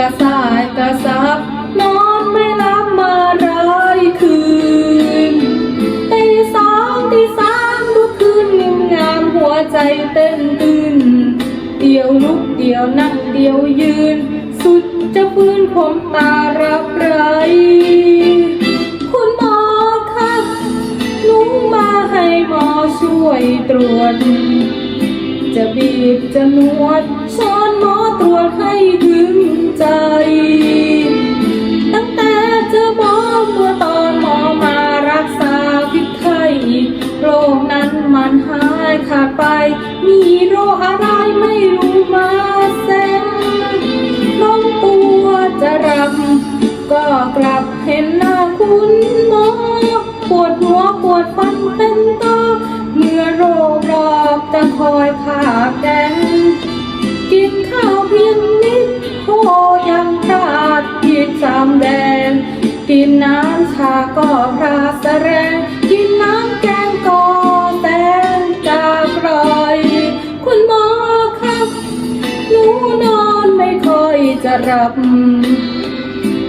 กระสายกระซับนอนไม่หลับมาร้ายคืนตีสองตีสามทุกคืนงุมงามหัวใจเต้นตื่นเดียวลุกเดียวนั่งเดียวยืน สุดจะฟื้นผมตารับไรคุณหมอคะหนูมาให้หมอช่วยตรวจ จะบีบจะนวดช้อนหมอตรวจ ให้ถึงใจ ตั้งแต่เจอหมอเมื่อตอนหมอมารักษาพิษไข้โรคนั้นมันหายขาดไป มีโรคอะไรไม่รู้มาแซงน้องตัวจะรำก็กลับเห็นหน้าคุณหมอ ปวดหัวปวดฟันเนูนอนไม่ค่อยจะรับ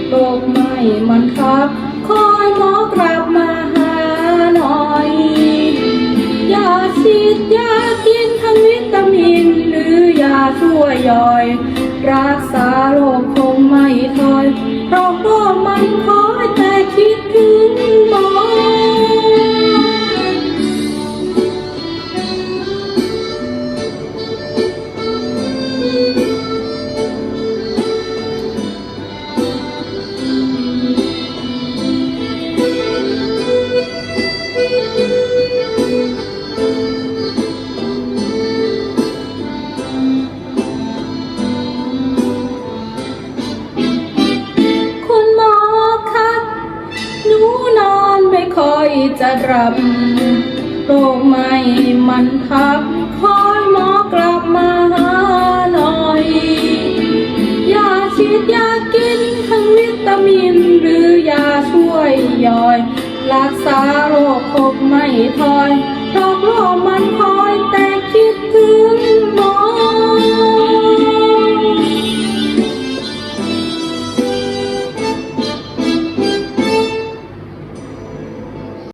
โรคไม่มันครับ คอยหมอกลับมาหาหน่อย ยาฉีดยากินทั้งวิตามิน หรือยาช่วยย่อย รักษาโรคคงไม่ จะรับโรคไม่มันทับคอยหมอกลับมาหาหน่อยยาฉีดยากินทั้งวิตามิน หรือยาช่วยย่อย รักษาโรคคบไม่ถอยเพราะโรคมันคอย